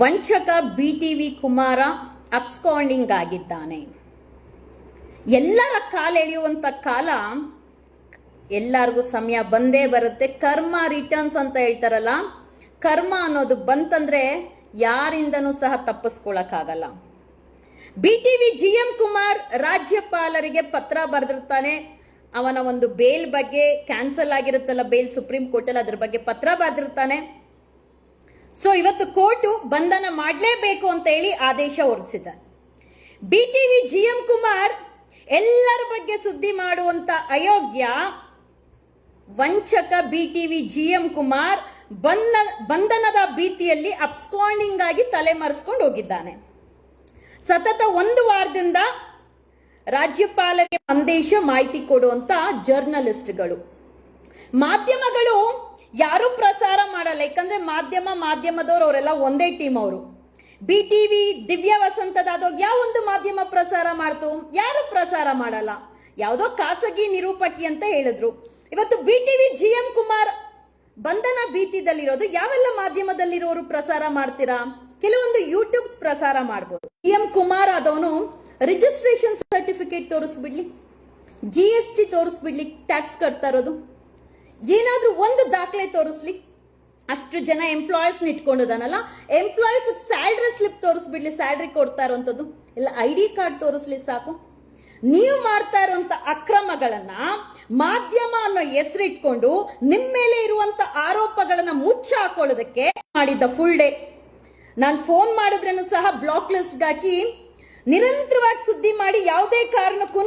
ವಂಚಕ B T V Kumara absconding ಆಗಿದ್ದಾನೆ. ಎಲ್ಲರ ಕಾಲೆಳೆಯುವಂಥ ಕಾಲ ಎಲ್ಲರಿಗೂ ಸಮಯ ಬಂದೇ ಬರುತ್ತೆ. ಕರ್ಮ ರಿಟರ್ನ್ಸ್ ಅಂತ ಹೇಳ್ತಾರಲ್ಲ, ಕರ್ಮ ಅನ್ನೋದು ಬಂತಂದ್ರೆ ಯಾರಿಂದನೂ ಸಹ ತಪ್ಪಿಸ್ಕೊಳಕ್ಕಾಗಲ್ಲ. B T V G M Kumar ರಾಜ್ಯಪಾಲರಿಗೆ ಪತ್ರ ಬರೆದಿರ್ತಾನೆ. ಅವನ ಒಂದು ಬೇಲ್ ಬಗ್ಗೆ ಕ್ಯಾನ್ಸಲ್ ಆಗಿರುತ್ತಲ್ಲ ಬೇಲ್ ಸುಪ್ರೀಂ ಕೋರ್ಟಲ್ಲಿ ಅದ್ರ ಬಗ್ಗೆ ಪತ್ರ ಬರೆದಿರ್ತಾನೆ. ಸೊ ಇವತ್ತು ಕೋರ್ಟು ಬಂಧನ ಮಾಡಲೇಬೇಕು ಅಂತ ಹೇಳಿ ಆದೇಶ ಹೊರಡಿಸಿದೆ. B T V G M Kumar ಎಲ್ಲರ ಬಗ್ಗೆ ಸುದ್ದಿ ಮಾಡುವಂತ ಅಯೋಗ್ಯ ವಂಚಕ B T V G M Kumar ಬಂಧ, ಬಂಧನದ ಭೀತಿಯಲ್ಲಿ ಅಪ್ಸ್ಕಾಂಡಿಂಗ್ ಆಗಿ ತಲೆಮರೆಸ್ಕೊಂಡು ಹೋಗಿದ್ದಾನೆ. ಸತತ ಒಂದು ವಾರದಿಂದ ರಾಜ್ಯಪಾಲರಿಗೆ ಸಂದೇಶ ಮಾಹಿತಿ ಕೊಡುವಂತ ಜರ್ನಲಿಸ್ಟ್ಗಳು ಮಾಧ್ಯಮಗಳು ಯಾರು ಪ್ರಸಾರ ಮಾಡಲ್ಲ, ಯಾಕಂದ್ರೆ ಮಾಧ್ಯಮ, ಮಾಧ್ಯಮದವ್ರು ಅವರೆಲ್ಲ ಒಂದೇ ಟೀಮ್ ಅವರು. ಬಿ ಟಿ ವಿ ದಿವ್ಯ ವಸಂತದ ಯಾವ ಒಂದು ಮಾಧ್ಯಮ ಪ್ರಸಾರ ಮಾಡ್ತು? ಯಾರು ಪ್ರಸಾರ ಮಾಡಲ್ಲ? ಯಾವುದೋ ಖಾಸಗಿ ನಿರೂಪಕಿ ಅಂತ ಹೇಳಿದ್ರು. ಇವತ್ತು B T V G M Kumar ಬಂಧನ ಭೀತಿದಲ್ಲಿರೋದು ಯಾವೆಲ್ಲ ಮಾಧ್ಯಮದಲ್ಲಿರೋರು ಪ್ರಸಾರ ಮಾಡ್ತೀರಾ? ಕೆಲವೊಂದು ಯೂಟ್ಯೂಬ್ಸ್ ಪ್ರಸಾರ ಮಾಡ್ಬೋದು. ಜಿ ಎಂ ಕುಮಾರ್ ಆದವನು ರಿಜಿಸ್ಟ್ರೇಷನ್ ಸರ್ಟಿಫಿಕೇಟ್ ತೋರಿಸ್ಬಿಡ್ಲಿ. ಜಿ ಎಸ್ ಟಿ ತೋರಿಸ್ಬಿಡ್ಲಿ ಟ್ಯಾಕ್ಸ್ ಕಟ್ತಾ ಇರೋದು. ಏನಾದ್ರೂ ಒಂದು ದಾಖಲೆ ತೋರಿಸ್ಲಿ. ಅಷ್ಟು ಜನ ಎಂಪ್ಲಾಯೀಸ್ ಇಟ್ಕೊಂಡಿದಾನಲ್ಲ ಎಂಪ್ಲಾಯೀಸ್ ಸ್ಯಾಲ್ರಿ ಸ್ಲಿಪ್ ತೋರಿಸ್ಬಿಡ್ಲಿ ಸ್ಯಾಲ್ರಿ ಕೊಡ್ತಾ ಇರೋಂಥದ್ದು. ಇಲ್ಲ ಐ ಡಿ ಕಾರ್ಡ್ ತೋರಿಸ್ಲಿ ಸಾಕು. ನೀವು ಮಾಡ್ತಾ ಇರುವಂತ ಅಕ್ರಮಗಳನ್ನ ಮಾಧ್ಯಮ ಅನ್ನೋ ಹೆಸರಿಟ್ಕೊಂಡು ನಿಮ್ಮ ಮೇಲೆ ಇರುವಂತ ಆರೋಪಗಳನ್ನ ಮುಚ್ಚ ಹಾಕೊಳ್ಳೋದಕ್ಕೆ ಮಾಡಿದ್ದ ಫುಲ್ ಡೇ ನಾನು ಫೋನ್ ಮಾಡಿದ್ರೇನು ಸಹ ಬ್ಲಾಕ್ ಲಿಸ್ಟ್ ಹಾಕಿ ನಿರಂತರವಾಗಿ ಸುದ್ದಿ ಮಾಡಿ ಯಾವುದೇ ಕಾರಣಕ್ಕೂ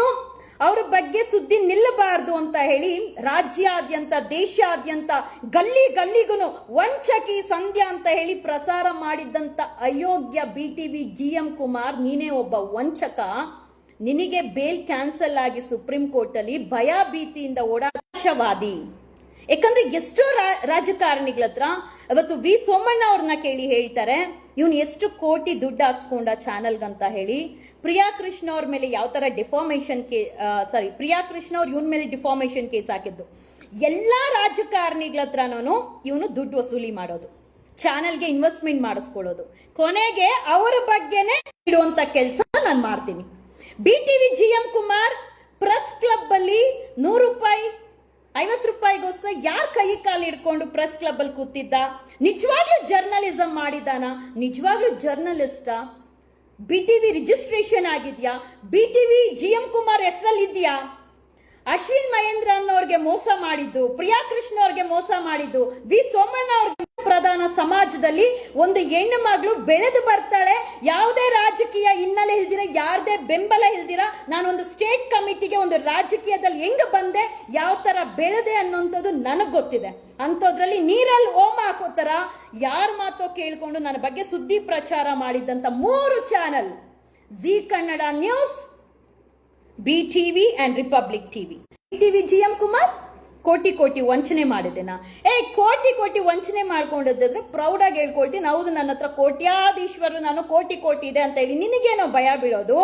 ಅವ್ರ ಬಗ್ಗೆ ಸುದ್ದಿ ನಿಲ್ಲಬಾರದು ಅಂತ ಹೇಳಿ ರಾಜ್ಯಾದ್ಯಂತ, ದೇಶಾದ್ಯಂತ ಗಲ್ಲಿ ಗಲ್ಲಿಗೂ ವಂಚಕಿ ಸಂಧ್ಯಾ ಅಂತ ಹೇಳಿ ಪ್ರಸಾರ ಮಾಡಿದ್ದಂಥ ಅಯೋಗ್ಯ B T V G M Kumar ನೀನೇ ಒಬ್ಬ ವಂಚಕ ನಿನಗೆ ಬೇಲ್ ಕ್ಯಾನ್ಸಲ್ ಆಗಿ ಸುಪ್ರೀಂ ಕೋರ್ಟ್ ಅಲ್ಲಿ ಭಯ ಭೀತಿಯಿಂದ ಓಡಾಟವಾದಿ ಯಾಕಂದ್ರೆ ಎಷ್ಟೋ ರಾಜಕಾರಣಿಗಳ ಹತ್ರ ಅವತ್ತು ವಿ ಸೋಮಣ್ಣ ಅವ್ರನ್ನ ಕೇಳಿ ಹೇಳ್ತಾರೆ, ಇವನು ಎಷ್ಟು ಕೋಟಿ ದುಡ್ಡು ಹಾಕ್ಸ್ಕೊಂಡ ಚಾನಲ್ಗಂತ ಹೇಳಿ. ಪ್ರಿಯಾ ಕೃಷ್ಣ ಅವ್ರ ಮೇಲೆ ಯಾವ ತರ ಡಿಫಾರ್ಮೇಷನ್ ಕೇ ಸಾರಿ ಪ್ರಿಯಾ ಕೃಷ್ಣ ಅವ್ರು ಇವನ್ ಮೇಲೆ ಡಿಫಾರ್ಮೇಷನ್ ಕೇಸ್ ಹಾಕಿದ್ದು. ಎಲ್ಲಾ ರಾಜಕಾರಣಿಗಳ ಹತ್ರನೂ ಇವನು ದುಡ್ಡು ವಸೂಲಿ ಮಾಡೋದು. ಚಾನಲ್ಗೆ ಇನ್ವೆಸ್ಟ್ಮೆಂಟ್ ಮಾಡಿಸ್ಕೊಳ್ಳೋದು ಕೊನೆಗೆ ಅವರ ಬಗ್ಗೆನೇ ಇಡುವಂತ ಕೆಲಸ ನಾನು ಮಾಡ್ತೀನಿ. B T V G M Kumar, press club ಅಲ್ಲಿ ನೂರು ರೂಪಾಯಿ ಐವತ್ತು ರೂಪಾಯಿಗೋಸ್ಕರ ಯಾರ್ ಕೈ ಕಾಲು ಹಿಡ್ಕೊಂಡು ಪ್ರೆಸ್ ಕ್ಲಬ್ ಅಲ್ಲಿ ಕೂತಿದ್ದ? ನಿಜವಾಗ್ಲೂ ಜರ್ನಲಿಸಂ ಮಾಡಿದಾನ ನಿಜವಾಗ್ಲೂ ಜರ್ನಲಿಸ್ಟಾ ಬಿ ಟಿ ವಿ ರಿಜಿಸ್ಟ್ರೇಷನ್ ಆಗಿದ್ಯಾ? B T V G M Kumar ಹೆಸರಲ್ಲಿ ಇದೆಯಾ? ಅಶ್ವಿನ್ ಮಹೇಂದ್ರ ಅನ್ನೋರ್ಗೆ ಮೋಸ ಮಾಡಿದ್ದು, ಪ್ರಿಯಾ ಕೃಷ್ಣ ಅವ್ರಿಗೆ ಮೋಸ ಮಾಡಿದ್ದು, ವಿ ಸೋಮಣ್ಣ ಅವ್ರಿಗೆ ಪ್ರಧಾನ ಸಮಾಜದಲ್ಲಿ ಒಂದು ಹೆಣ್ಣು ಮಗಳು ಬೆಳೆದು ಬರ್ತಾಳೆ, ಯಾವುದೇ ರಾಜಕೀಯ ಹಿನ್ನೆಲೆ ಇಲ್ದಿರ, ಯಾರದೇ ಬೆಂಬಲ ಇಲ್ದಿರ ನಾನೊಂದು ಸ್ಟೇಟ್ ಕಮಿಟಿಗೆ ಒಂದು ರಾಜಕೀಯದಲ್ಲಿ ಹೆಂಗ್ ಬಂದೆ, ಯಾವ ಥರ ಬೆಳೆದೆ ಅನ್ನೋಂಥದ್ದು ನನಗೆ ಗೊತ್ತಿದೆ. ಅಂಥದ್ರಲ್ಲಿ ನೀರಲ್ಲಿ ಹೋಮ ಹಾಕೋ ಥರ ಯಾರ ಮಾತೋ ಕೇಳಿಕೊಂಡು ನನ್ನ ಬಗ್ಗೆ ಸುದ್ದಿ ಪ್ರಚಾರ ಮಾಡಿದ್ದಂಥ ಮೂರು channel Zee Kannada news B TV and Republic TV TV G M Kumar crore crore ವಂಚನೆ ಮಾಡಿದೆನಾ ಏ, ಕೋಟಿ ಕೋಟಿ ವಂಚನೆ ಮಾಡ್ಕೊಂಡಿದ್ರೆ ಪ್ರೌಡ್ ಆಗಿ ಹೇಳ್ಕೊಳ್ತೀನಿ. ಹೌದು, ನನ್ನ ಹತ್ರ ಕೋಟ್ಯಾಧೀಶ್ವರು ನಾನು ಕೋಟಿ ಕೋಟಿ ಇದೆ ಅಂತ ಹೇಳಿ ನಿನಗೇನೋ ಭಯ ಬೀಳೋದು?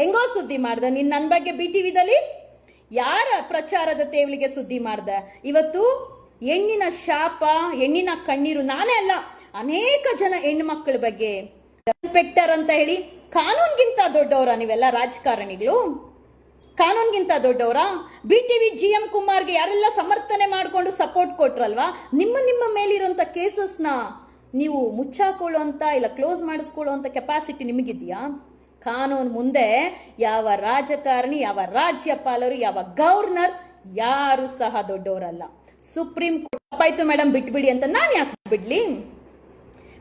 ಹೆಂಗೋ ಸುದ್ದಿ ಮಾಡ್ದೆ? ನೀನ್ ನನ್ನ ಬಗ್ಗೆ ಬಿ ಟಿವಿದಲ್ಲಿ ಯಾರ ಪ್ರಚಾರದ ತೇವಳಿಗೆ ಸುದ್ದಿ ಮಾಡ್ದೆ? ಇವತ್ತು ಹೆಣ್ಣಿನ ಶಾಪ, ಹೆಣ್ಣಿನ ಕಣ್ಣೀರು ನಾನೇ ಅಲ್ಲ, ಅನೇಕ ಜನ ಹೆಣ್ಣು ಬಗ್ಗೆ ಇನ್ಸ್ಪೆಕ್ಟರ್ ಅಂತ ಹೇಳಿ ಕಾನೂನ್ಗಿಂತ ದೊಡ್ಡವರ ನೀವೆಲ್ಲ ರಾಜಕಾರಣಿಗಳು? ಕಾನೂನ್ಗಿಂತ ದೊಡ್ಡವರಾ? B T V G M ಕುಮಾರ್ಗೆ ಯಾರೆಲ್ಲ ಸಮರ್ಥನೆ ಮಾಡಿಕೊಂಡು ಸಪೋರ್ಟ್ ಕೊಟ್ರಲ್ವಾ? ನಿಮ್ಮ ನಿಮ್ಮ ಮೇಲಿರುವಂಥ ಕೇಸಸ್ನ ನೀವು ಮುಚ್ಚಾಕೊಳ್ಳುವಂತ ಇಲ್ಲ ಕ್ಲೋಸ್ ಮಾಡಿಸ್ಕೊಳ್ಳುವಂಥ ಕೆಪಾಸಿಟಿ ನಿಮಗಿದೆಯಾ? ಕಾನೂನು ಮುಂದೆ ಯಾವ ರಾಜಕಾರಣಿ, ಯಾವ ರಾಜ್ಯಪಾಲರು ಯಾವ ಗವರ್ನರ್ ಯಾರು ಸಹ ದೊಡ್ಡವರಲ್ಲ. ಸುಪ್ರೀಂ ಕೋರ್ಟ್ ತಪ್ಪಾಯ್ತು ಮೇಡಮ್ ಬಿಟ್ಬಿಡಿ ಅಂತ ನಾನು ಯಾಕೆ ಬಿಡ್ಲಿ?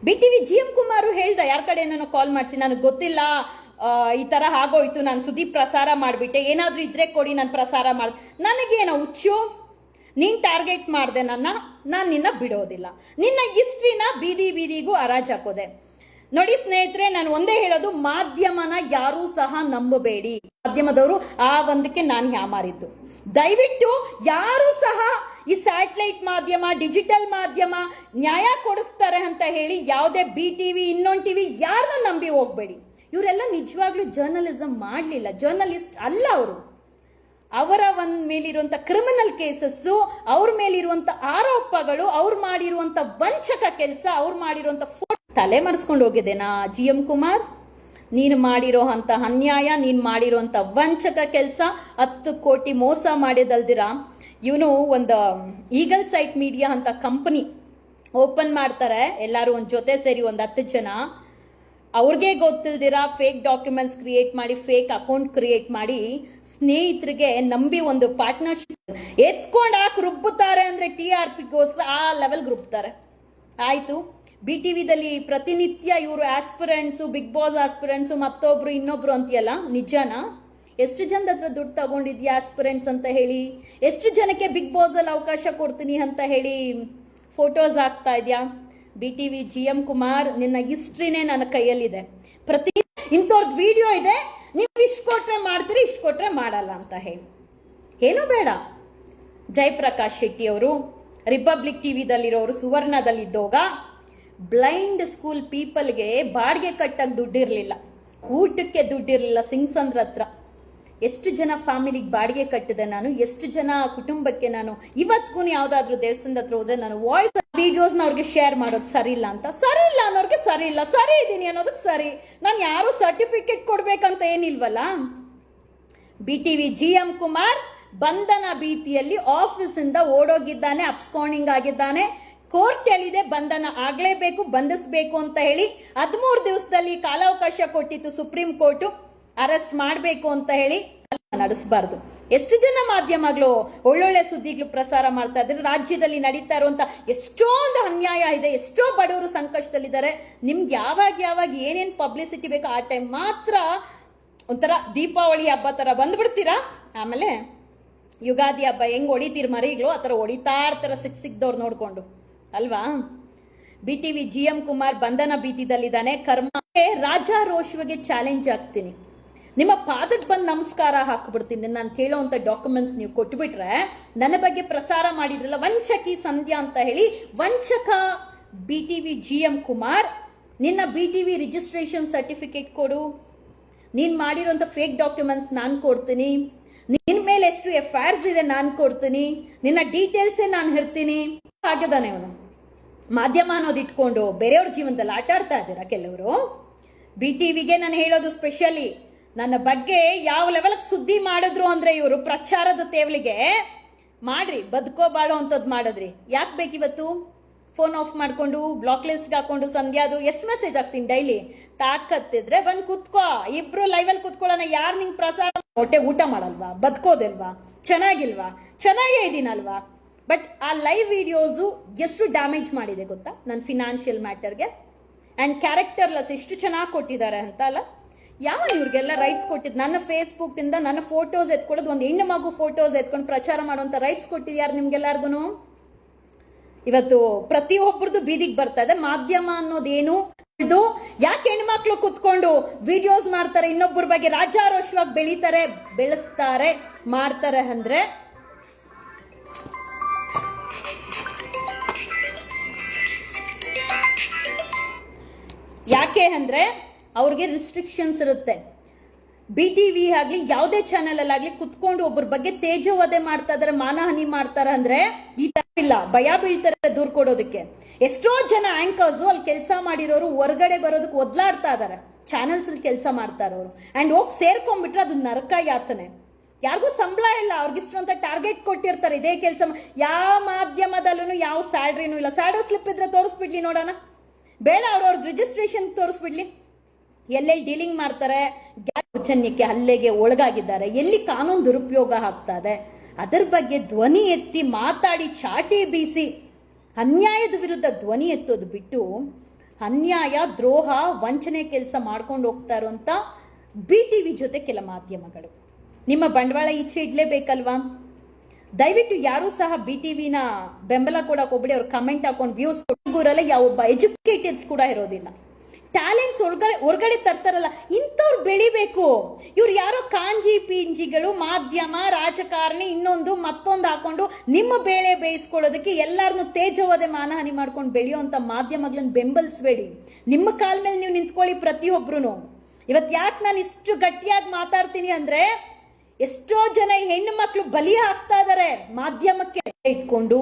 B T V G M Kumar ಹೇಳ್ದ ಯಾರ ಕಡೆ ಏನೋ ಕಾಲ್ ಮಾಡಿಸಿ, ನನಗೆ ಗೊತ್ತಿಲ್ಲ. ಈ ಥರ ಆಗೋಯ್ತು, ನಾನು ಸುದ್ದಿ ಪ್ರಸಾರ ಮಾಡಿಬಿಟ್ಟೆ. ಏನಾದರೂ ಇದ್ರೆ ಕೊಡಿ, ನಾನು ಪ್ರಸಾರ ಮಾಡಿ, ನನಗೇನೋ ಹುಚ್ಚು? ನೀನು ಟಾರ್ಗೆಟ್ ಮಾಡಿದೆ ನನ್ನ ನಾನು ನಿನ್ನ ಬಿಡೋದಿಲ್ಲ. ನಿನ್ನ ಹಿಸ್ಟ್ರಿನ ಬೀದಿ ಬೀದಿಗೂ ಹರಾಜಾಕೋದೆ. ನೋಡಿ ಸ್ನೇಹಿತರೆ, ನಾನು ಒಂದೇ ಹೇಳೋದು, ಮಾಧ್ಯಮನ ಯಾರೂ ಸಹ ನಂಬಬೇಡಿ. ಮಾಧ್ಯಮದವರು ಆ ಒಂದಕ್ಕೆ ನಾನು ಹ್ಯಾಮಾರಿದ್ದು ದಯವಿಟ್ಟು ಯಾರು ಸಹ ಈ ಸ್ಯಾಟಲೈಟ್ ಮಾಧ್ಯಮ, ಡಿಜಿಟಲ್ ಮಾಧ್ಯಮ ನ್ಯಾಯ ಕೊಡಿಸ್ತಾರೆ ಅಂತ ಹೇಳಿ, ಯಾವುದೇ ಬಿ ಟಿವಿ ಇನ್ನೊಂದು ಟಿವಿ ಯಾರನ್ನೂ ನಂಬಿ ಹೋಗ್ಬೇಡಿ. ಇವರೆಲ್ಲ ನಿಜವಾಗ್ಲೂ ಜರ್ನಲಿಸಮ್ ಮಾಡಲಿಲ್ಲ. ಜರ್ನಲಿಸ್ಟ್ ಅಲ್ಲ ಅವರು. ಅವರ ಒಂದ್ ಮೇಲಿರುವಂಥ ಕ್ರಿಮಿನಲ್ ಕೇಸಸ್ಸು ಅವ್ರ ಮೇಲಿರುವಂಥ ಆರೋಪಗಳು, ಅವ್ರು ಮಾಡಿರುವಂತ ವಂಚಕ ಕೆಲಸ, ಅವ್ರು ಮಾಡಿರುವಂತ ತಲೆ ಮರೆಸ್ಕೊಂಡು ಹೋಗಿದ್ದೇನಾ ಜಿ ಎಂ ಕುಮಾರ್ ನೀನು ಮಾಡಿರೋ ಅಂಥ ಅನ್ಯಾಯ, ನೀನು ಮಾಡಿರೋಂಥ ವಂಚಕ ಕೆಲಸ, ಹತ್ತು ಕೋಟಿ ಮೋಸ ಮಾಡಿದಲ್ದಿರ? ಇವನು ಒಂದು ಈಗಲ್ ಸೈಟ್ ಮೀಡಿಯಾ ಅಂತ ಕಂಪನಿ ಓಪನ್ ಮಾಡ್ತಾರೆ. ಎಲ್ಲರೂ ಒಂದು ಜೊತೆ ಸೇರಿ ಒಂದು ಹತ್ತು ಜನ. ಅವ್ರಿಗೆ ಗೊತ್ತಿಲ್ದಿರ ಫೇಕ್ ಡಾಕ್ಯುಮೆಂಟ್ಸ್ ಕ್ರಿಯೇಟ್ ಮಾಡಿ ಫೇಕ್ ಅಕೌಂಟ್ ಕ್ರಿಯೇಟ್ ಮಾಡಿ ಸ್ನೇಹಿತರಿಗೆ ನಂಬಿ ಒಂದು ಪಾರ್ಟ್ನರ್ಶಿಪ್ ಎತ್ಕೊಂಡು ಹಾಕಿ ರುಬ್ಬುತ್ತಾರೆ ಅಂದ್ರೆ ಟಿ ಆರ್ ಪಿಗೋಸ್ಕರ ಆ ಲೆವೆಲ್ಗೆ ರುಬ್ತಾರೆ ಆಯಿತು. ಬಿ ಟಿ ವಿದಲ್ಲಿ ಪ್ರತಿನಿತ್ಯ ಇವರು ಆಸ್ಪಿರೆಂಟ್ಸು ಬಿಗ್ ಬಾಸ್ ಆಸ್ಪಿರೆಂಟ್ಸು ಮತ್ತೊಬ್ರು, ಇನ್ನೊಬ್ರು ಅಂತೀಯಲ್ಲ, ನಿಜಾನ? ಎಷ್ಟು ಜನದ ಹತ್ರ ದುಡ್ಡು ತಗೊಂಡಿದ್ಯಾ ಆಸ್ಪಿರೆಂಟ್ಸ್ ಅಂತ ಹೇಳಿ? ಎಷ್ಟು ಜನಕ್ಕೆ ಬಿಗ್ ಬಾಸ್ ಅಲ್ಲಿ ಅವಕಾಶ ಕೊಡ್ತೀನಿ ಅಂತ ಹೇಳಿ ಫೋಟೋಸ್ ಆಗ್ತಾ ಇದೆಯಾ? B T V G M Kumar ನಿನ್ನ ಹಿಸ್ಟ್ರಿನೇ ನನ್ನ ಕೈಯಲ್ಲಿದೆ. ಪ್ರತಿ ಇಂಥವ್ರದ್ದು ವಿಡಿಯೋ ಇದೆ, ನೀವು ಇಷ್ಟು ಕೊಟ್ಟರೆ ಮಾಡ್ತೀರಿ, ಇಷ್ಟು ಕೊಟ್ಟರೆ ಮಾಡಲ್ಲ ಅಂತ ಹೇಳಿ. ಏನೂ ಬೇಡ. ಜಯಪ್ರಕಾಶ್ ಶೆಟ್ಟಿ ಅವರು ರಿಪಬ್ಲಿಕ್ ಟಿವಿದಲ್ಲಿರೋರು ಸುವರ್ಣದಲ್ಲಿದ್ದೋಗ ಬ್ಲೈಂಡ್ ಸ್ಕೂಲ್ ಪೀಪಲ್ಗೆ ಬಾಡಿಗೆ ಕಟ್ಟಕ್ಕೆ ದುಡ್ಡಿರಲಿಲ್ಲ. ಊಟಕ್ಕೆ ದುಡ್ಡಿರಲಿಲ್ಲ ಸಿಂಗ್ಸಂದ್ರ ಹತ್ರ. ಎಷ್ಟು ಜನ ಫ್ಯಾಮಿಲಿಗೆ ಬಾಡಿಗೆ ಕಟ್ಟಿದೆ ನಾನು, ಎಷ್ಟು ಜನ ಕುಟುಂಬಕ್ಕೆ ನಾನು ಇವತ್ತಿಗೂ ಯಾವುದಾದ್ರೂ ದೇವಸ್ಥಾನದ ಹತ್ರ ಹೋದ್ರೆ ನಾನು ವಾಯ್ಸ್ ವಿಡಿಯೋಸ್ನ ಅವ್ರಿಗೆ ಶೇರ್ ಮಾಡೋದು ಸರಿ ಇಲ್ಲ ಅಂತ. ಸರಿ ಇಲ್ಲ ಅನ್ನೋರಿಗೆ ಸರಿ ಇಲ್ಲ. ಸರಿ ಇದ್ದೀನಿ ಅನ್ನೋದಕ್ಕೆ ಸರಿ. ನಾನು ಯಾರು ಸರ್ಟಿಫಿಕೇಟ್ ಕೊಡಬೇಕಂತ ಏನಿಲ್ವಲ್ಲ? B T V G M Kumar ಬಂಧನ ಭೀತಿಯಲ್ಲಿ ಆಫೀಸಿಂದ ಓಡೋಗಿದ್ದಾನೆ ಅಪ್ಸ್ಕೋಣಿಂಗ್ ಆಗಿದ್ದಾನೆ. ಕೋರ್ಟ್ ಹೇಳಿದೆ ಬಂಧನ ಆಗ್ಲೇಬೇಕು, ಬಂಧಿಸಬೇಕು ಅಂತ ಹೇಳಿ ಹದಿಮೂರು ದಿವಸದಲ್ಲಿ ಕಾಲಾವಕಾಶ ಕೊಟ್ಟಿತ್ತು ಸುಪ್ರೀಂ ಕೋರ್ಟು. ಅರೆಸ್ಟ್ ಮಾಡಬೇಕು ಅಂತ ಹೇಳಿ. ನಡೆಸಬಾರ್ದು. ಎಷ್ಟು ಜನ ಮಾಧ್ಯಮಗಳು ಒಳ್ಳೊಳ್ಳೆ ಸುದ್ದಿಗಳು ಪ್ರಸಾರ ಮಾಡ್ತಾ ಇದ್ರೆ ರಾಜ್ಯದಲ್ಲಿ ನಡೀತಾ ಇರುವಂತ ಎಷ್ಟೊಂದು ಅನ್ಯಾಯ ಇದೆ, ಎಷ್ಟೋ ಬಡವರು ಸಂಕಷ್ಟದಲ್ಲಿದ್ದಾರೆ. ನಿಮ್ಗೆ ಯಾವಾಗ ಯಾವಾಗ ಏನೇನು ಪಬ್ಲಿಸಿಟಿ ಬೇಕೋ ಆ ಟೈಮ್ ಮಾತ್ರ ಒಂಥರ ದೀಪಾವಳಿ ಹಬ್ಬ ಥರ ಬಂದ್ಬಿಡ್ತೀರಾ? ಆಮೇಲೆ ಯುಗಾದಿ ಹಬ್ಬ ಹೆಂಗ್ ಹೊಡಿತೀರಿ ಮರಿಗಳು? ಆ ಥರ ಹೊಡಿತಾ ಇರ್ತಾರ ಸಿಕ್ ಸಿಕ್ದವ್ರು ನೋಡ್ಕೊಂಡು. ಅಲ್ವಾ? B T V G M Kumar ಬಂಧನ ಭೀತಿದಲ್ಲಿದ್ದಾನೆ. ಕರ್ಮ ರಾಜಾರೋಷಿಗೆ ಚಾಲೆಂಜ್ ಆಗ್ತೀನಿ ನಿಮ್ಮ ಪಾದಕ್ಕೆ ಬಂದು ನಮಸ್ಕಾರ ಹಾಕ್ಬಿಡ್ತೀನಿ. ನಾನು ಕೇಳೋವಂಥ ಡಾಕ್ಯುಮೆಂಟ್ಸ್ ನೀವು ಕೊಟ್ಬಿಟ್ರೆ ನನ್ನ ಬಗ್ಗೆ ಪ್ರಸಾರ ಮಾಡಿದ್ರಲ್ಲ, ವಂಚಕಿ ಸಂಧ್ಯಾ ಅಂತ ಹೇಳಿ ವಂಚಕ B T V G M Kumar, ನಿನ್ನ B T V registration certificate ಕೊಡು. ನೀನು ಮಾಡಿರೋಂಥ ಫೇಕ್ ಡಾಕ್ಯುಮೆಂಟ್ಸ್ ನಾನು ಕೊಡ್ತೀನಿ. ನಿನ್ನ ಮೇಲೆ ಎಷ್ಟು ಎಫ್ ಐ ಇದೆ ನಾನು ಕೊಡ್ತೀನಿ. ನಿನ್ನ ಡೀಟೇಲ್ಸೇ ನಾನು ಹೇಳ್ತೀನಿ. ಆಗಿದ್ದಾನೆ ಅವನು. ಮಾಧ್ಯಮ ಅನ್ನೋದು ಇಟ್ಕೊಂಡು ಬೇರೆಯವ್ರ ಜೀವನದಲ್ಲಿ ಆಟಾಡ್ತಾ ಇದ್ದೀರಾ ಕೆಲವರು? ಬಿ ಟಿ ವಿಗೆ ನಾನು ಹೇಳೋದು ಸ್ಪೆಷಲಿ ನನ್ನ ಬಗ್ಗೆ ಯಾವ ಲೆವೆಲ್ಗೆ ಸುದ್ದಿ ಮಾಡಿದ್ರು ಅಂದ್ರೆ ಇವರು ಪ್ರಚಾರದ ತೇವಳಿಗೆ ಮಾಡ್ರಿ, ಬದುಕೋ ಬಾಳೋ ಅಂಥದ್ದು ಮಾಡಿದ್ರಿ. ಯಾಕೆ ಬೇಕಿವತ್ತು? ಫೋನ್ ಆಫ್ ಮಾಡ್ಕೊಂಡು ಬ್ಲಾಕ್ ಲಿಸ್ಟ್ಗೆ ಹಾಕೊಂಡು ಸಂಧ್ಯಾದು ಎಷ್ಟು ಮೆಸೇಜ್ ಹಾಕ್ತೀನಿ ಡೈಲಿ ತಾಕತ್ತಿದ್ರೆ ಬಂದು ಕೂತ್ಕೋ. ಇಬ್ರು ಲೈವಲ್ಲಿ ಕುತ್ಕೊಳ್ಳೋಣ, ಯಾರು ನಿಂಗೆ ಪ್ರಸಾರ ಹೊಟ್ಟೆ ಊಟ ಮಾಡಲ್ವಾ? ಬದುಕೋದಿಲ್ವಾ? ಚೆನ್ನಾಗಿಲ್ವಾ? ಚೆನ್ನಾಗೇ ಇದ್ದೀನಲ್ವಾ? ಬಟ್ ಆ ಲೈವ್ ವಿಡಿಯೋಸು ಎಷ್ಟು ಡ್ಯಾಮೇಜ್ ಮಾಡಿದೆ ಗೊತ್ತಾ? ನನ್ನ ಫಿನಾನ್ಷಿಯಲ್ ಮ್ಯಾಟರ್ಗೆ ಆ್ಯಂಡ್ ಕ್ಯಾರೆಕ್ಟರ್ಲೆಸ್ ಎಷ್ಟು ಚೆನ್ನಾಗಿ ಕೊಟ್ಟಿದ್ದಾರೆ ಅಂತ ಅಲ್ಲ? ಯಾವ ಇವ್ರಿಗೆಲ್ಲ ರೈಟ್ಸ್ ಕೊಟ್ಟಿದ್ದು ನನ್ನ ಫೇಸ್ಬುಕ್ಕಿಂದ ನನ್ನ ಫೋಟೋಸ್ ಎತ್ಕೊಳ್ಳೋದು, ಒಂದು ಹೆಣ್ಣು ಮಗು ಫೋಟೋಸ್ ಎತ್ಕೊಂಡು ಪ್ರಚಾರ ಮಾಡುವಂಥ ರೈಟ್ಸ್ ಕೊಟ್ಟಿದ್ಯಾರು ನಿಮ್ಗೆಲ್ಲರಿಗೂ ಇವತ್ತು ಪ್ರತಿಯೊಬ್ಬರದ್ದು ಬೀದಿಗೆ ಬರ್ತಾ ಇದೆ. ಮಾಧ್ಯಮ ಅನ್ನೋದೇನು ಇದು? ಯಾಕೆ ಹೆಣ್ಮಕ್ಳು ಕುತ್ಕೊಂಡು ವಿಡಿಯೋಸ್ ಮಾಡ್ತಾರೆ ಇನ್ನೊಬ್ಬರ ಬಗ್ಗೆ ರಾಜಾರೋಷವಾಗಿ ಬೆಳೀತಾರೆ, ಬೆಳೆಸ್ತಾರೆ, ಮಾಡ್ತಾರೆ ಅಂದ್ರೆ? ಯಾಕೆ ಅಂದ್ರೆ ಅವ್ರಿಗೆ ರಿಸ್ಟ್ರಿಕ್ಷನ್ಸ್ ಇರುತ್ತೆ. ಬಿ ಟಿ ವಿ ಆಗಲಿ, ಯಾವುದೇ ಚಾನೆಲ್ ಆಗಲಿ ಕುತ್ಕೊಂಡು ಒಬ್ಬರ ಬಗ್ಗೆ ತೇಜೋವಧೆ ಮಾಡ್ತಾ ಇದಾರೆ, ಮಾನಹಾನಿ ಮಾಡ್ತಾರೆ ಅಂದ್ರೆ ಈ ತರ ಇಲ್ಲ. ಭಯ ಬೀಳ್ತಾರೆ ದೂರು ಕೊಡೋದಕ್ಕೆ. ಎಷ್ಟೋ ಜನ ಆಂಕರ್ಸ್ ಅಲ್ಲಿ ಕೆಲಸ ಮಾಡಿರೋರು ಹೊರಗಡೆ ಬರೋದಕ್ಕೆ ಒದ್ಲಾಡ್ತಾ ಇದ್ದಾರೆ ಚಾನೆಲ್ಸ್ ಅಲ್ಲಿ ಕೆಲಸ ಮಾಡ್ತಾ ಇರೋರು. ಅಂಡ್ ಹೋಗಿ ಸೇರ್ಕೊಂಡ್ಬಿಟ್ರೆ ಅದು ನರಕ ಯಾತನೆ. ಯಾರಿಗೂ ಸಂಬಳ ಇಲ್ಲ. ಅವ್ರಿಗಿಷ್ಟು ಅಂತ ಟಾರ್ಗೆಟ್ ಕೊಟ್ಟಿರ್ತಾರೆ. ಇದೇ ಕೆಲಸ ಯಾವ ಮಾಧ್ಯಮದಲ್ಲೂ ಯಾವ ಸ್ಯಾಲ್ರಿನೂ ಇಲ್ಲ. ಸ್ಯಾಲ್ರಿ ಸ್ಲಿಪ್ ಇದ್ರೆ ತೋರಿಸ್ಬಿಡ್ಲಿ ನೋಡೋಣ. ಬೇಡ ಅವ್ರವ್ರದ್ದು ರಿಜಿಸ್ಟ್ರೇಷನ್ ತೋರಿಸ್ಬಿಡ್ಲಿ. ಎಲ್ಲೆಲ್ಲಿ ಡೀಲಿಂಗ್ ಮಾಡ್ತಾರೆ? ದೌರ್ಜನ್ಯಕ್ಕೆ ಹಲ್ಲೆಗೆ ಒಳಗಾಗಿದ್ದಾರೆ. ಎಲ್ಲಿ ಕಾನೂನು ದುರುಪಯೋಗ ಆಗ್ತಾ ಇದೆ ಅದರ ಬಗ್ಗೆ ಧ್ವನಿ ಎತ್ತಿ ಮಾತಾಡಿ, ಚಾಟಿ ಬೀಸಿ. ಅನ್ಯಾಯದ ವಿರುದ್ಧ ಧ್ವನಿ ಎತ್ತೋದು ಬಿಟ್ಟು ಅನ್ಯಾಯ, ದ್ರೋಹ, ವಂಚನೆ ಕೆಲಸ ಮಾಡ್ಕೊಂಡು ಹೋಗ್ತಾ ಇರುವಂಥ ಬಿ ಟಿ ವಿ ಜೊತೆ ಕೆಲ ಮಾಧ್ಯಮಗಳು. ನಿಮ್ಮ ಬಂಡವಾಳ ಇಚ್ಛೆ ಇಡಲೇಬೇಕಲ್ವಾ? ದಯವಿಟ್ಟು ಯಾರೂ ಸಹ ಬಿ ಟಿ ವಿನ ಬೆಂಬಲ ಕೊಡಕ್ಕೆ ಹೋಗ್ಬಿಡಿ. ಅವ್ರು ಕಮೆಂಟ್ ಹಾಕೊಂಡು ವ್ಯೂಸ್ ಕೊಟ್ಟಿಗೋರಲ್ಲ ಯಾವೊಬ್ಬ ಎಜುಕೇಟೆಡ್ಸ್ ಕೂಡ ಇರೋದಿಲ್ಲ. ಟ್ಯಾಲೆಂಟ್ಸ್ ಒಳಗಡೆ, ಹೊರಗಡೆ ತರ್ತಾರಲ್ಲ, ಇಂಥವ್ರು ಬೆಳಿಬೇಕು. ಇವ್ರು ಯಾರೋ ಕಾಂಜಿ ಪಿಂಜಿಗಳು, ಮಾಧ್ಯಮ, ರಾಜಕಾರಣಿ, ಇನ್ನೊಂದು ಮತ್ತೊಂದು ಹಾಕೊಂಡು ನಿಮ್ಮ ಬೇಳೆ ಬೇಯಿಸ್ಕೊಳ್ಳೋದಕ್ಕೆ ಎಲ್ಲರನ್ನು ತೇಜೋವದೆ ಮಾನಹಾನಿ ಮಾಡ್ಕೊಂಡು ಬೆಳೆಯುವಂಥ ಮಾಧ್ಯಮಗಳನ್ನ ಬೆಂಬಲಿಸಬೇಡಿ. ನಿಮ್ಮ ಕಾಲ ಮೇಲೆ ನೀವು ನಿಂತ್ಕೊಳ್ಳಿ ಪ್ರತಿಯೊಬ್ರು ಇವತ್ತು ಯಾಕೆ ನಾನು ಇಷ್ಟು ಗಟ್ಟಿಯಾಗಿ ಮಾತಾಡ್ತೀನಿ ಅಂದ್ರೆ, ಎಷ್ಟೋ ಜನ ಹೆಣ್ಣು ಮಕ್ಕಳು ಬಲಿ ಆಗ್ತಾ ಇದಾರೆ ಮಾಧ್ಯಮಕ್ಕೆ. ಇಟ್ಕೊಂಡು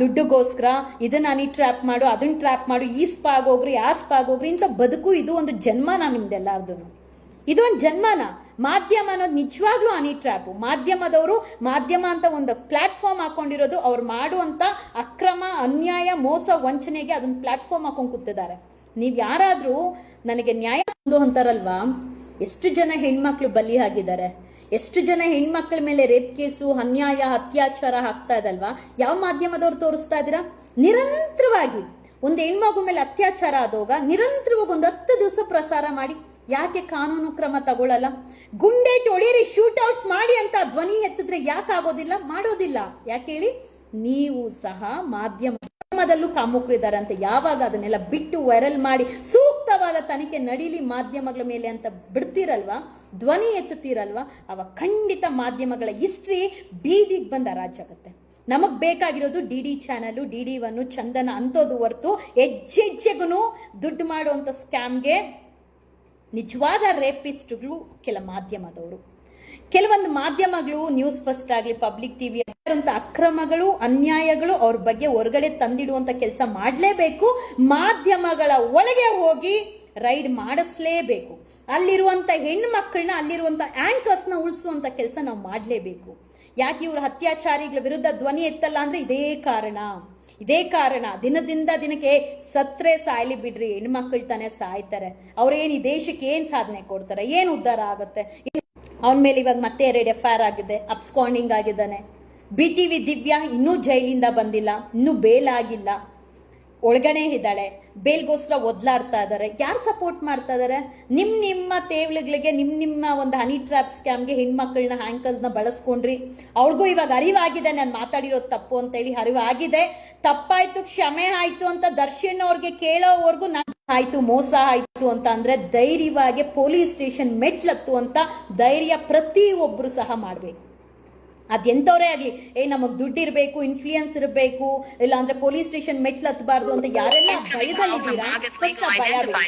ದುಡ್ಡುಗೋಸ್ಕರ ಇದನ್ನ ನೀ ಟ್ರ್ಯಾಪ್ ಮಾಡು, ಅದನ್ನ ಟ್ರ್ಯಾಪ್ ಮಾಡು, ಈ ಸ್ಪಾಗ್ ಹೋಗ್ರಿ, ಆ ಸ್ಪಾಗ್ ಹೋಗ್ರಿ, ಇಂಥ ಬದುಕು ಇದು ಒಂದು ಜನ್ಮನ ನಿಮ್ದೆಲ್ಲಾರ್ದು ಇದು ಒಂದು ಜನ್ಮನ. ಮಾಧ್ಯಮ ಅನ್ನೋದು ನಿಜವಾಗ್ಲೂ ಅನಿ ಟ್ರ್ಯಾಪು ಮಾಧ್ಯಮದವರು ಮಾಧ್ಯಮ ಅಂತ ಒಂದು ಪ್ಲಾಟ್ಫಾರ್ಮ್ ಹಾಕೊಂಡಿರೋದು ಅವ್ರು ಮಾಡುವಂತ ಅಕ್ರಮ, ಅನ್ಯಾಯ, ಮೋಸ, ವಂಚನೆಗೆ ಅದೊಂದು ಪ್ಲಾಟ್ಫಾರ್ಮ್ ಹಾಕೊಂಡು ಕೂತಿದ್ದಾರೆ. ನೀವು ಯಾರಾದರೂ ನನಗೆ ನ್ಯಾಯ ಅಂತಾರಲ್ವಾ ಎಷ್ಟು ಜನ ಹೆಣ್ಮಕ್ಳು ಬಲಿ ಆಗಿದ್ದಾರೆ ಎಷ್ಟು ಜನ ಹೆಣ್ಮಕ್ಳ ಮೇಲೆ ರೇಪ್ ಕೇಸು, ಅನ್ಯಾಯ, ಅತ್ಯಾಚಾರ ಆಗ್ತಾ ಇದಲ್ವಾ? ಯಾವ ಮಾಧ್ಯಮದವ್ರು ತೋರಿಸ್ತಾ ಇದ್ದೀರಾ ನಿರಂತರವಾಗಿ. ಒಂದು ಹೆಣ್ಮಗು ಮೇಲೆ ಅತ್ಯಾಚಾರ ಆದೋಗ ನಿರಂತರವಾಗಿ ಒಂದು ಹತ್ತು ದಿವಸ ಪ್ರಸಾರ ಮಾಡಿ. ಯಾಕೆ ಕಾನೂನು ಕ್ರಮ ತಗೊಳ್ಳಲ್ಲ ಗುಂಡೇಟ್ ಶೂಟ್ ಔಟ್ ಮಾಡಿ ಅಂತ ಧ್ವನಿ ಎತ್ತಿದ್ರೆ ಯಾಕೆ ಆಗೋದಿಲ್ಲ ಮಾಡೋದಿಲ್ಲ. ಯಾಕೆ ಹೇಳಿ? ನೀವು ಸಹ ಮಾಧ್ಯಮ ಮಾಧ್ಯಮದಲ್ಲೂ ಕಾಮುಕರಿದ್ದಾರೆ ಅಂತ ಯಾವಾಗ ಅದನ್ನೆಲ್ಲ ಬಿಟ್ಟು ವೈರಲ್ ಮಾಡಿ ಸೂಕ್ತವಾದ ತನಿಖೆ ನಡೀಲಿ ಮಾಧ್ಯಮಗಳ ಮೇಲೆ ಅಂತ ಬಿಡ್ತೀರಲ್ವಾ? ಧ್ವನಿ ಎತ್ತುತ್ತೀರಲ್ವಾ? ಅವ ಖಂಡಿತ ಮಾಧ್ಯಮಗಳ ಹಿಸ್ಟ್ರಿ ಬೀದಿಗೆ ಬಂದ ರಾಜಾಗುತ್ತೆ ನಮಗ್ ಬೇಕಾಗಿರೋದು D D channel, D D one Chandana ಅಂತೋದು ಹೊರತು ಹೆಜ್ಜೆಜ್ಜೆಗೂ ದುಡ್ಡು ಮಾಡುವಂಥ ಸ್ಕ್ಯಾಮ್ಗೆ ನಿಜವಾದ ರೇಪಿಸ್ಟ್ಗಳು ಕೆಲ ಮಾಧ್ಯಮದವರು. ಕೆಲವೊಂದು ಮಾಧ್ಯಮಗಳು ನ್ಯೂಸ್ ಫಸ್ಟ್ ಆಗಲಿ ಪಬ್ಲಿಕ್ ಟಿವಿ ಅಂತ ಅಕ್ರಮಗಳು, ಅನ್ಯಾಯಗಳು ಅವ್ರ ಬಗ್ಗೆ ಹೊರಗಡೆ ತಂದಿಡುವಂತ ಕೆಲಸ ಮಾಡಲೇಬೇಕು. ಮಾಧ್ಯಮಗಳ ಒಳಗೆ ಹೋಗಿ ರೈಡ್ ಮಾಡಿಸ್ಲೇಬೇಕು. ಅಲ್ಲಿರುವಂತ ಹೆಣ್ಣು ಮಕ್ಕಳನ್ನ ಅಲ್ಲಿರುವಂತ ಆಂಕರ್ಸ್ನ ಉಳಿಸುವಂತ ಕೆಲಸ ನಾವು ಮಾಡಲೇಬೇಕು. ಯಾಕೆ ಇವರು ಅತ್ಯಾಚಾರಿಗಳ ವಿರುದ್ಧ ಧ್ವನಿ ಎತ್ತಲ್ಲ ಅಂದ್ರೆ ಇದೇ ಕಾರಣ. ಇದೇ ಕಾರಣ. ದಿನದಿಂದ ದಿನಕ್ಕೆ ಸತ್ರೆ ಸಾಯ್ಲಿ ಬಿಡ್ರಿ, ಹೆಣ್ಮಕ್ಳು ತಾನೇ ಸಾಯ್ತಾರೆ. ಅವ್ರೇನ್ ಈ ದೇಶಕ್ಕೆ ಏನ್ ಸಾಧನೆ ಕೊಡ್ತಾರೆ? ಏನ್ ಉದ್ಧಾರ ಆಗುತ್ತೆ? ಅವನ ಮೇಲೆ ಇವಾಗ ಮತ್ತೆ ಎರಡು ಎಫ್ ಐ ಆಗಿದೆ ಅಬ್ಸ್ಕಾಂಡಿಂಗ್ ಆಗಿದ್ದಾನೆ. ಬಿ ಟಿ ವಿ ದಿವ್ಯಾ ಇನ್ನೂ ಜೈಲಿಂದ ಬಂದಿಲ್ಲ, ಇನ್ನೂ ಬೇಲ್ ಆಗಿಲ್ಲ ಒಳಗಡೆ ಇದ್ದಾಳೆ, ಬೇಲ್ಗೋಸ್ಕರ ಒದ್ಲಾಡ್ತಾ ಇದ್ದಾರೆ. ಯಾರು ಸಪೋರ್ಟ್ ಮಾಡ್ತಾ ಇದ್ದಾರೆ ನಿಮ್ಮ ನಿಮ್ಮ ತೇವಳುಗಳಿಗೆ ನಿಮ್ಮ ನಿಮ್ಮ ಒಂದು ಹನಿ ಟ್ರ್ಯಾಪ್ ಸ್ಕ್ಯಾಮ್ಗೆ ಹೆಣ್ಮಕ್ಳನ್ನ ಹ್ಯಾಂಕರ್ಸ್ನ ಬಳಸ್ಕೊಂಡ್ರಿ. ಅವ್ರಿಗೂ ಇವಾಗ ಅರಿವಾಗಿದೆ, ನಾನು ಮಾತಾಡಿರೋದು ತಪ್ಪು ಅಂತ ಹೇಳಿ ಅರಿವಾಗಿದೆ. ತಪ್ಪಾಯ್ತು, ಕ್ಷಮೆ ಆಯಿತು ಅಂತ ದರ್ಶನ್ ಅವ್ರಿಗೆ ಕೇಳೋವರೆಗೂ ನಾನು ಆಯ್ತು ಮೋಸ ಆಯ್ತು ಅಂತ ಅಂದ್ರೆ ಧೈರ್ಯವಾಗಿ ಪೊಲೀಸ್ ಸ್ಟೇಷನ್ ಮೆಟ್ಲತ್ತು ಅಂತ ಧೈರ್ಯ ಪ್ರತಿ ಒಬ್ರು ಸಹ ಮಾಡ್ಬೇಕು ಅದೆಂಥವ್ರೇ ಆಗಲಿ ಏ ನಮಗ್ ದುಡ್ಡು ಇರಬೇಕು ಇನ್ಫ್ಲೂಯೆನ್ಸ್ ಇರಬೇಕು ಇಲ್ಲ ಅಂದ್ರೆ ಪೊಲೀಸ್ ಸ್ಟೇಷನ್ ಮೆಟ್ಲತ್ತಬಾರ್ದು ಅಂತ ಯಾರೆಲ್ಲ ಭಯದಲ್ಲಿದ್ದೀರಾ ಫಸ್ಟ್ ಆ ಭಯ ಬಿಡಿ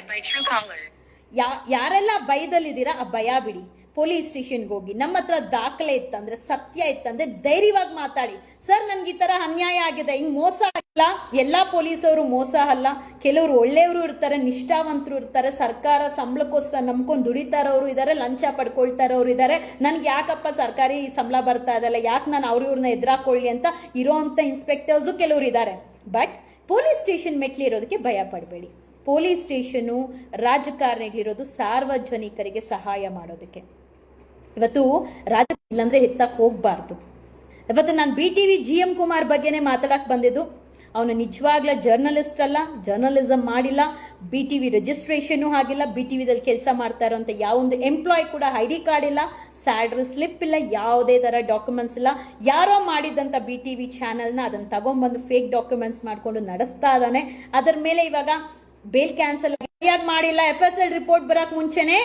ಯಾರೆಲ್ಲ ಭಯದಲ್ಲಿದ್ದೀರಾ ಆ ಭಯ ಬಿಡಿ ಪೊಲೀಸ್ ಸ್ಟೇಷನ್ಗೆ ಹೋಗಿ, ನಮ್ಮ ಹತ್ರ ದಾಖಲೆ ಇತ್ತಂದ್ರೆ, ಸತ್ಯ ಇತ್ತಂದ್ರೆ ಧೈರ್ಯವಾಗಿ ಮಾತಾಡಿ. ಸರ್, ನನ್ಗೆ ಈ ತರ ಅನ್ಯಾಯ ಆಗಿದೆ, ಹಿಂಗ್ ಮೋಸ ಅಲ್ಲ ಎಲ್ಲಾ ಪೊಲೀಸವರು ಮೋಸ ಅಲ್ಲ. ಕೆಲವರು ಒಳ್ಳೆಯವರು ಇರ್ತಾರೆ, ನಿಷ್ಠಾವಂತರು ಇರ್ತಾರೆ, ಸರ್ಕಾರ ಸಂಬಳಕ್ಕೋಸ್ಕರ ನಂಬ್ಕೊಂಡು ದುಡಿತಾ ಇರೋರು ಇದ್ದಾರೆ ಲಂಚ ಪಡ್ಕೊಳ್ತಾರವ್ರು ಇದ್ದಾರೆ ನನ್ಗೆ ಯಾಕಪ್ಪ ಸರ್ಕಾರಿ ಸಂಬಳ ಬರ್ತಾ ಇದಲ್ಲ? ಯಾಕೆ ನಾನು ಅವ್ರ ಇವ್ರನ್ನ ಎದುರಾಕೊಳ್ಳಿ ಅಂತ ಇರೋಂಥ ಇನ್ಸ್ಪೆಕ್ಟರ್ಸು ಕೆಲವರು ಇದ್ದಾರೆ ಬಟ್ ಪೊಲೀಸ್ ಸ್ಟೇಷನ್ ಮೆಟ್ಲಿ ಇರೋದಕ್ಕೆ ಭಯ ಪಡಬೇಡಿ. ಪೊಲೀಸ್ ಸ್ಟೇಷನು ರಾಜಕಾರಣಿಗಳಿರೋದು ಸಾರ್ವಜನಿಕರಿಗೆ ಸಹಾಯ ಮಾಡೋದಕ್ಕೆ. ಇವತ್ತು ರಾಜ ಇಲ್ಲಾಂದ್ರೆ ಎತ್ತಕ್ಕೆ ಹೋಗ್ಬಾರ್ದು. ಇವತ್ತು ನಾನು B T V G M Kumar ಬಗ್ಗೆನೇ ಮಾತಾಡಕ್ಕೆ ಬಂದಿದ್ದು. ಅವನು ನಿಜವಾಗ್ಲ ಜರ್ನಲಿಸ್ಟ್ ಅಲ್ಲ ಜರ್ನಲಿಸಮ್ ಮಾಡಿಲ್ಲ ಬಿ ಟಿ ವಿ ರಿಜಿಸ್ಟ್ರೇಷನು ಆಗಿಲ್ಲ ಬಿ ಟಿ ವಿದಲ್ಲಿ ಕೆಲಸ ಮಾಡ್ತಾ ಇರೋಂಥ ಯಾವೊಂದು ಎಂಪ್ಲಾಯ್ ಕೂಡ ಐ ಡಿ ಕಾರ್ಡ್ ಇಲ್ಲ ಸ್ಯಾಲ್ರಿ ಸ್ಲಿಪ್ ಇಲ್ಲ, ಯಾವುದೇ ಥರ ಡಾಕ್ಯುಮೆಂಟ್ಸ್ ಇಲ್ಲ. ಯಾರೋ ಮಾಡಿದಂಥ ಬಿ ಟಿ ವಿ ಚಾನೆಲ್ನ ಅದನ್ನು ತಗೊಂಬಂದು ಫೇಕ್ ಡಾಕ್ಯುಮೆಂಟ್ಸ್ ಮಾಡಿಕೊಂಡು ನಡೆಸ್ತಾ ಇದ್ದಾನೆ. ಅದರ ಮೇಲೆ ಇವಾಗ ಬೇಲ್ ಕ್ಯಾನ್ಸಲ್ ಯಾಕೆ ಮಾಡಿಲ್ಲ ಎಫ್ ಎಸ್ ಎಲ್ ರಿಪೋರ್ಟ್ ಬರೋಕ್ಕೆ ಮುಂಚೆನೇ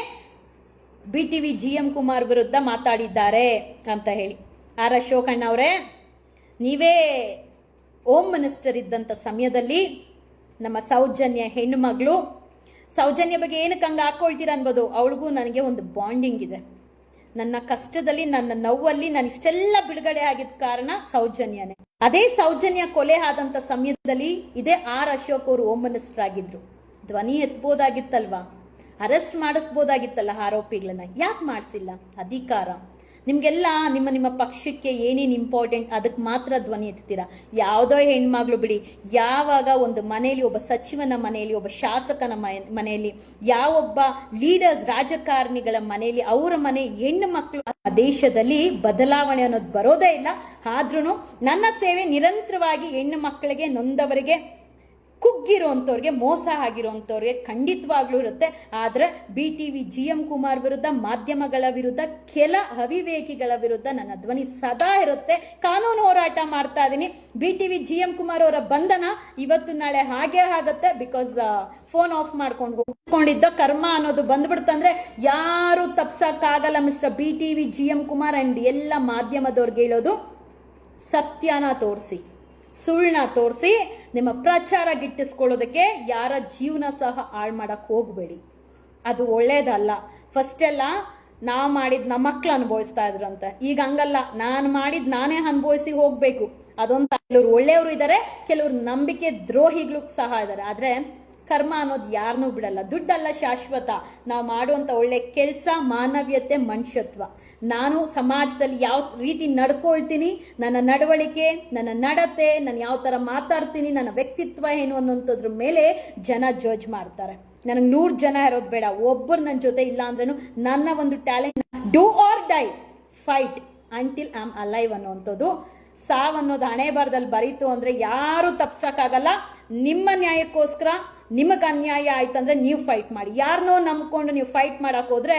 B T V G M Kumar ವಿರುದ್ಧ ಮಾತಾಡಿದ್ದಾರೆ ಅಂತ ಹೇಳಿ. ಆರ್ ಅಶೋಕಣ್ಣ ಅವರೇ, ನೀವೇ ಹೋಮ್ ಮಿನಿಸ್ಟರ್ ಇದ್ದಂಥ ಸಮಯದಲ್ಲಿ ನಮ್ಮ ಸೌಜನ್ಯ ಹೆಣ್ಣುಮಗಳು ಸೌಜನ್ಯ ಬಗ್ಗೆ ಏನಕ್ಕೆ ಹಂಗೆ ಹಾಕೊಳ್ತೀರ ಅನ್ಬೋದು? ಅವಳಿಗೂ ನನಗೆ ಒಂದು ಬಾಂಡಿಂಗ್ ಇದೆ. ನನ್ನ ಕಷ್ಟದಲ್ಲಿ, ನನ್ನ ನೋವಲ್ಲಿ ನಾನು ಇಷ್ಟೆಲ್ಲ ಬಿಡುಗಡೆ ಆಗಿದ್ದ ಕಾರಣ ಸೌಜನ್ಯನೇ. ಅದೇ ಸೌಜನ್ಯ ಕೊಲೆ ಆದಂಥ ಸಮಯದಲ್ಲಿ ಇದೇ ಆರ್ ಅಶೋಕ್ ಅವರು ಹೋಮ್ ಮಿನಿಸ್ಟರ್ ಆಗಿದ್ರು. ಧ್ವನಿ ಎತ್ಬೋದಾಗಿತ್ತಲ್ವಾ? ಅರೆಸ್ಟ್ ಮಾಡಿಸ್ಬೋದಾಗಿತ್ತಲ್ಲ ಆರೋಪಿಗಳನ್ನ. ಯಾಕೆ ಮಾಡಿಸಿಲ್ಲ? ಅಧಿಕಾರ. ನಿಮಗೆಲ್ಲ ನಿಮ್ಮ ನಿಮ್ಮ ಪಕ್ಷಕ್ಕೆ ಏನೇನು ಇಂಪಾರ್ಟೆಂಟ್ ಅದಕ್ಕೆ ಮಾತ್ರ ಧ್ವನಿ ಎತ್ತೀರಾ? ಯಾವುದೋ ಹೆಣ್ಮಗಳು ಬಿಡಿ, ಯಾವಾಗ ಒಂದು ಮನೆಯಲ್ಲಿ ಒಬ್ಬ ಸಚಿವನ ಮನೆಯಲ್ಲಿ, ಒಬ್ಬ ಶಾಸಕನ ಮನೆಯಲ್ಲಿ, ಯಾವೊಬ್ಬ ಲೀಡರ್ಸ್ ರಾಜಕಾರಣಿಗಳ ಮನೆಯಲ್ಲಿ, ಅವರ ಮನೆ ಹೆಣ್ಣು ಮಕ್ಕಳು ಆ ದೇಶದಲ್ಲಿ ಬದಲಾವಣೆ ಅನ್ನೋದು ಬರೋದೇ ಇಲ್ಲ. ಆದ್ರೂ ನನ್ನ ಸೇವೆ ನಿರಂತರವಾಗಿ ಹೆಣ್ಣು ಮಕ್ಕಳಿಗೆ, ನೊಂದವರಿಗೆ ಕುಗ್ಗಿರೋಂಥವ್ರಿಗೆ ಮೋಸ ಆಗಿರೋಂಥವ್ರಿಗೆ ಖಂಡಿತವಾಗ್ಲೂ ಇರುತ್ತೆ. ಆದರೆ B T V G M Kumar ವಿರುದ್ಧ, ಮಾಧ್ಯಮಗಳ ವಿರುದ್ಧ, ಕೆಲ ಅವಿವೇಕಿಗಳ ವಿರುದ್ಧ ನನ್ನ ಧ್ವನಿ ಸದಾ ಇರುತ್ತೆ. ಕಾನೂನು ಹೋರಾಟ ಮಾಡ್ತಾ ಇದ್ದೀನಿ B T V G M Kumar ಅವರ ಬಂಧನ ಇವತ್ತು ನಾಳೆ ಹಾಗೆ ಆಗುತ್ತೆ. ಬಿಕಾಸ್ ಫೋನ್ ಆಫ್ ಮಾಡ್ಕೊಂಡು ಹೋಗ್ಕೊಂಡಿದ್ದ ಕರ್ಮ ಅನ್ನೋದು ಬಂದ್ಬಿಡ್ತಂದ್ರೆ ಯಾರು ತಪ್ಸಕ್ಕಾಗಲ್ಲ mister B T V G M Kumar and ಎಲ್ಲ ಮಾಧ್ಯಮದವ್ರಿಗೆ ಹೇಳೋದು ಸತ್ಯನ ತೋರಿಸಿ. ಸುಳ್ಳನ್ನ ತೋರಿಸಿ ನಿಮ್ಮ ಪ್ರಚಾರ ಗಿಟ್ಟಿಸ್ಕೊಳ್ಳೋದಕ್ಕೆ ಯಾರ ಜೀವನ ಸಹ ಹಾಳು ಮಾಡೋಕ್ಕೆ ಹೋಗಬೇಡಿ. ಅದು ಒಳ್ಳೇದಲ್ಲ. ಫಸ್ಟ್ ಎಲ್ಲ ನಾವು ಮಾಡಿದ ನಮ್ಮ ಮಕ್ಳು ಅನುಭವಿಸ್ತಾ ಇದ್ರಂತೆ. ಈಗ ಹಂಗಲ್ಲ. ನಾನು ಮಾಡಿದ ನಾನೇ ಅನುಭವಿಸಿ ಹೋಗಬೇಕು. ಅದೊಂದು ಕೆಲವ್ರು ಒಳ್ಳೆಯವರು ಇದ್ದಾರೆ ಕೆಲವ್ರು ನಂಬಿಕೆ ದ್ರೋಹಿಗಳು ಸಹ ಇದ್ದಾರೆ ಆದ್ರೆ ಕರ್ಮ ಅನ್ನೋದು ಯಾರನ್ನೂ ಬಿಡಲ್ಲ. ದುಡ್ಡಲ್ಲ ಶಾಶ್ವತ. ನಾವು ಮಾಡುವಂಥ ಒಳ್ಳೆ ಕೆಲಸ, ಮಾನವೀಯತೆ, ಮನುಷ್ಯತ್ವ. ನಾನು ಸಮಾಜದಲ್ಲಿ ಯಾವ ರೀತಿ ನಡ್ಕೊಳ್ತೀನಿ, ನನ್ನ ನಡವಳಿಕೆ, ನನ್ನ ನಡತೆ, ನಾನು ಯಾವ ಥರ ಮಾತಾಡ್ತೀನಿ, ನನ್ನ ವ್ಯಕ್ತಿತ್ವ ಏನು ಅನ್ನೋಂಥದ್ರ ಮೇಲೆ ಜನ ಜಡ್ಜ್ ಮಾಡ್ತಾರೆ. ನನಗೆ ನೂರು ಜನ ಇರೋದು ಬೇಡ. ಒಬ್ಬರು ನನ್ನ ಜೊತೆ ಇಲ್ಲ ಅಂದ್ರೂ ನನ್ನ ಒಂದು talent do or die fight until I am alive ಅನ್ನೋವಂಥದ್ದು ಸಾವನ್ನೋದು ಹಣೆ ಬರದಲ್ಲಿ ಬರೀತು ಅಂದರೆ ಯಾರು ತಪ್ಸೋಕ್ಕಾಗಲ್ಲ ನಿಮ್ಮ ನ್ಯಾಯಕ್ಕೋಸ್ಕರ ನಿಮಗೆ ಅನ್ಯಾಯ ಆಯ್ತಂದ್ರೆ ನೀವು ಫೈಟ್ ಮಾಡಿ. ಯಾರನ್ನೋ ನಂಬ್ಕೊಂಡು ನೀವು ಫೈಟ್ ಮಾಡಕ್ ಹೋದ್ರೆ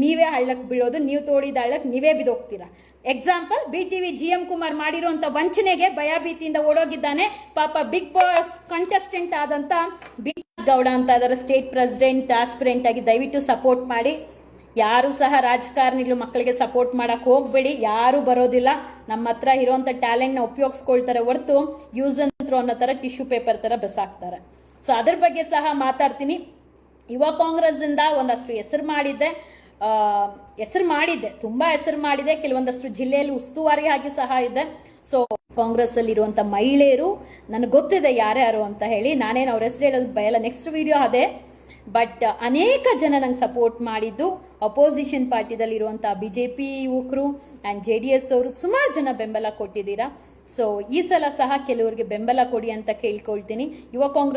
ನೀವೇ ಹಳ್ಳಕ್ಕೆ ಬೀಳೋದು, ನೀವು ತೋಡಿದ ಹಳ್ಳಕ್ಕೆ ನೀವೇ ಬಿದೋಗ್ತೀರಾ. Example B T V G M Kumar ಮಾಡಿರುವಂತ ವಂಚನೆಗೆ ಭಯಭೀತಿಯಿಂದ ಓಡೋಗಿದ್ದಾನೆ ಪಾಪ ಬಿಗ್ ಬಾಸ್ ಕಂಟೆಸ್ಟೆಂಟ್ ಆದಂತ ಬಿ ಗೌಡ ಅಂತ ಅದರ ಸ್ಟೇಟ್ ಪ್ರೆಸಿಡೆಂಟ್ ಆಸ್ಪಿರೆಂಟ್ ಆಗಿ ದಯವಿಟ್ಟು ಸಪೋರ್ಟ್ ಮಾಡಿ. ಯಾರು ಸಹ ರಾಜಕಾರಣಿಗಳು ಮಕ್ಕಳಿಗೆ ಸಪೋರ್ಟ್ ಮಾಡಕ್ ಹೋಗ್ಬೇಡಿ, ಯಾರು ಬರೋದಿಲ್ಲ. ನಮ್ಮ ಹತ್ರ ಇರುವಂತ ಟ್ಯಾಲೆಂಟ್ನ ಉಪಯೋಗಿಸ್ಕೊಳ್ತಾರೆ ಹೊರತು ಯೂಸ್ ಅಂಡ್ ಥ್ರೋ ಅನ್ನೋ ಥರ ಟಿಶ್ಯೂ ಪೇಪರ್ ಥರ ಬೆಸಾಕ್ತಾರೆ. ಸೊ ಅದ್ರ ಬಗ್ಗೆ ಸಹ ಮಾತಾಡ್ತೀನಿ. ಯುವ ಕಾಂಗ್ರೆಸ್ ಇಂದ ಒಂದಷ್ಟು ಹೆಸರು ಮಾಡಿದ್ದೆ. ಹೆಸರು ಮಾಡಿದ್ದೆ, ತುಂಬಾ ಹೆಸರು ಮಾಡಿದೆ ಕೆಲವೊಂದಷ್ಟು ಜಿಲ್ಲೆಯಲ್ಲಿ ಉಸ್ತುವಾರಿ ಆಗಿ ಸಹ ಇದೆ ಸೊ ಕಾಂಗ್ರೆಸ್ ಅಲ್ಲಿ ಇರುವಂತ ಮಹಿಳೆಯರು, ನನಗೆ ಗೊತ್ತಿದೆ ಯಾರ್ಯಾರು ಅಂತ ಹೇಳಿ. ನಾನೇನು ಅವ್ರ ಹೆಸರು ಹೇಳೋದು ಬಯಲ್ಲ. ನೆಕ್ಸ್ಟ್ ವಿಡಿಯೋ ಅದೇ. ಬಟ್ ಅನೇಕ ಜನ ನಂಗೆ ಸಪೋರ್ಟ್ ಮಾಡಿದ್ದು ಅಪೋಸಿಷನ್ ಪಾರ್ಟಿದಲ್ಲಿರುವಂಥ ಬಿ ಜೆ ಪಿ ಯುವಕರು ಆ್ಯಂಡ್ ಜೆ ಡಿ ಎಸ್ ಅವರು ಸುಮಾರು ಜನ ಬೆಂಬಲ ಕೊಟ್ಟಿದ್ದೀರಾ. ಸೊ ಈ ಸಲ ಸಹ ಕೆಲವರಿಗೆ ಬೆಂಬಲ ಕೊಡಿ ಅಂತ ಕೇಳ್ಕೊಳ್ತೀನಿ. ಯುವ ಕಾಂಗ್ರೆಸ್